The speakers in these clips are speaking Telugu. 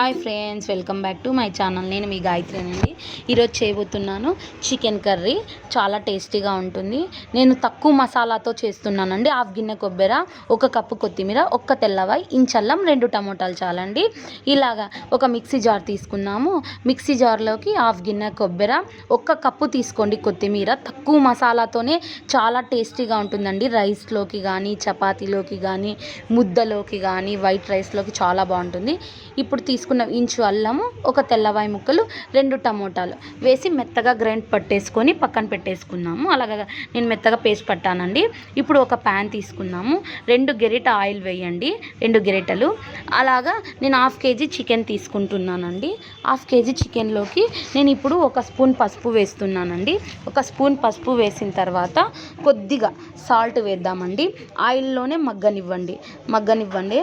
Hi friends welcome back to my channel. నేను మీ గాయత్రినండి. ఈరోజు చేయబోతున్నాను చికెన్ కర్రీ. చాలా టేస్టీగా ఉంటుంది. నేను తక్కువ మసాలాతో చేస్తున్నానండి. హాఫ్ గిన్నె కొబ్బరి ఒక కప్పు కొత్తిమీర ఒక్క తెల్లవాయి ఇంచల్లం రెండు టమోటాలు చాలండి. ఇలాగా ఒక మిక్సీ జార్ తీసుకున్నాము. మిక్సీ జార్లోకి హాఫ్ గిన్నె కొబ్బరి ఒక్క కప్పు తీసుకోండి కొత్తిమీర. తక్కువ మసాలాతోనే చాలా టేస్టీగా ఉంటుందండి. రైస్లోకి కానీ చపాతీలోకి కానీ ముద్దలోకి కానీ వైట్ రైస్లోకి చాలా బాగుంటుంది. ఇప్పుడు తీసుకున్న ఇంచు అల్లము ఒక తెల్లవాయి ముక్కలు రెండు టమోటాలు వేసి మెత్తగా గ్రైండ్ పట్టేసుకొని పక్కన పెట్టేసుకున్నాము. అలాగా నేను మెత్తగా పేస్ట్ పట్టానండి. ఇప్పుడు ఒక ప్యాన్ తీసుకున్నాము. రెండు గెరిట ఆయిల్ వేయండి. రెండు గెరిటలు. అలాగా నేను హాఫ్ కేజీ చికెన్ తీసుకుంటున్నానండి. హాఫ్ కేజీ చికెన్లోకి నేను ఇప్పుడు ఒక స్పూన్ పసుపు వేస్తున్నానండి. ఒక స్పూన్ పసుపు వేసిన తర్వాత కొద్దిగా సాల్ట్ వేద్దామండి. ఆయిల్లోనే మగ్గనివ్వండి. మగ్గనివ్వండి.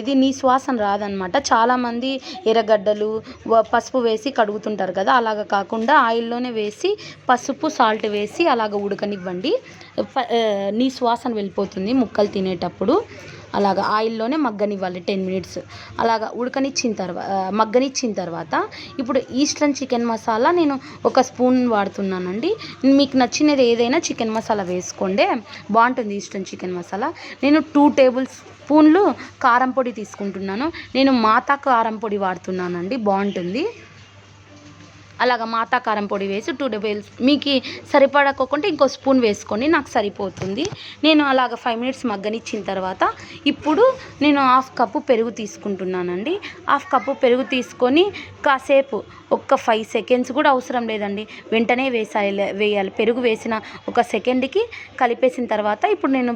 ఇది నీ శ్వాసన రాదనమాట. చాలామంది ఎర్రగడ్డలు పసుపు వేసి కడుగుతుంటారు కదా అలాగ కాకుండా ఆయిల్లోనే వేసి పసుపు సాల్ట్ వేసి అలాగ ఉడకనివ్వండి. నీ శ్వాసన వెళ్ళిపోతుంది ముక్కలు తినేటప్పుడు. అలాగ ఆయిల్లోనే మగ్గనివ్వాలి టెన్ మినిట్స్. అలాగ ఉడకనిచ్చిన తర్వాత మగ్గనిచ్చిన తర్వాత ఇప్పుడు ఈస్టర్న్ చికెన్ మసాలా నేను ఒక స్పూన్ వాడుతున్నానండి. మీకు నచ్చినది ఏదైనా చికెన్ మసాలా వేసుకోండి. బాగుంటుంది ఈస్టర్న్ చికెన్ మసాలా. నేను టూ టేబుల్ స్పూన్లు కారం పొడి తీసుకుంటున్నాను. నేను మాతా కారం పొడి వాడుతున్నానండి. బాగుంటుంది. అలాగ మాతా కారం పొడి వేసి టూ టేబుల్స్ మీకు సరిపడకోకుంటే ఇంకో స్పూన్ వేసుకొని నాకు సరిపోతుంది. నేను అలాగ ఫైవ్ మినిట్స్ మగ్గనిచ్చిన తర్వాత ఇప్పుడు నేను హాఫ్ కప్పు పెరుగు తీసుకుంటున్నానండి. హాఫ్ కప్పు పెరుగు తీసుకొని కాసేపు ఒక్క ఫైవ్ సెకండ్స్ కూడా అవసరం లేదండి. వెంటనే వేసాయి వేయాలి. పెరుగు వేసిన ఒక సెకండ్కి కలిపేసిన తర్వాత ఇప్పుడు నేను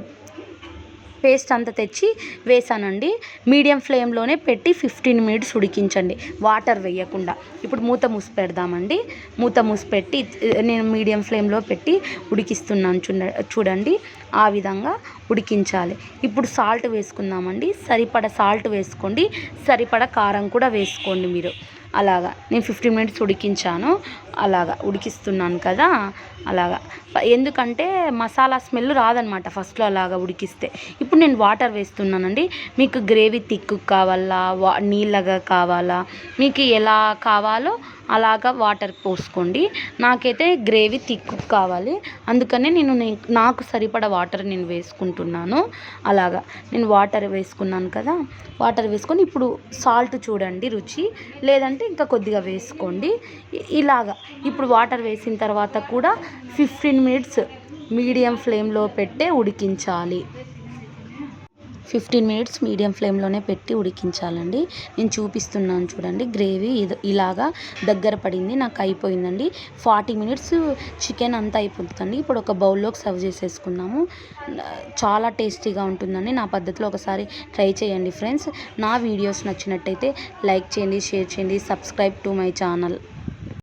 పేస్ట్ అంతా తెచ్చి వేసానండి. మీడియం ఫ్లేమ్లోనే పెట్టి ఫిఫ్టీన్ మినిట్స్ ఉడికించండి. వాటర్ వేయకుండా. ఇప్పుడు మూత మూసి పెడదామండి. మూత మూసి పెట్టి నేను మీడియం ఫ్లేమ్లో పెట్టి ఉడికిస్తున్నాను చూడ చూడండి. ఆ విధంగా ఉడికించాలి. ఇప్పుడు సాల్ట్ వేసుకుందామండి. సరిపడ సాల్ట్ వేసుకోండి. సరిపడ కారం కూడా వేసుకోండి మీరు. అలాగా. నేను ఫిఫ్టీన్ మినిట్స్ ఉడికించాను. అలాగా ఉడికిస్తున్నాను కదా అలాగా. ఎందుకంటే మసాలా స్మెల్ రాదనమాట ఫస్ట్లో అలాగా ఉడికిస్తే. ఇప్పుడు నేను వాటర్ వేస్తున్నానండి. మీకు గ్రేవీ థిక్ కావాలా వా నీళ్ళగా కావాలా మీకు ఎలా కావాలో అలాగా వాటర్ పోసుకోండి. నాకైతే గ్రేవీ థిక్ కావాలి. అందుకనే నేను నాకు సరిపడ వాటర్ నేను వేసుకుంటున్నాను. అలాగా నేను వాటర్ వేసుకున్నాను కదా వాటర్ వేసుకొని ఇప్పుడు సాల్ట్ చూడండి రుచి. లేదంటే ఇంకా కొద్దిగా వేసుకోండి. ఇలాగ ఇలాగా ఇప్పుడు వాటర్ వేసిన తర్వాత కూడా ఫిఫ్టీన్ మినిట్స్ మీడియం ఫ్లేమ్లో పెట్టే ఉడికించాలి. ఫిఫ్టీన్ మినిట్స్ మీడియం ఫ్లేమ్లోనే పెట్టి ఉడికించాలండి. నేను చూపిస్తున్నాను చూడండి గ్రేవీ ఇది ఇలాగా దగ్గర పడింది నాకు అయిపోయిందండి. ఫార్టీ మినిట్స్ చికెన్ అంతా అయిపోతుందండి. ఇప్పుడు ఒక బౌల్లోకి సర్వ్ చేసేసుకున్నాము చాలా టేస్టీగా ఉంటుందండి. నా పద్ధతిలో ఒకసారి ట్రై చేయండి ఫ్రెండ్స్. నా వీడియోస్ నచ్చినట్టయితే లైక్ చేయండి షేర్ చేయండి సబ్స్క్రైబ్ టు మై ఛానల్.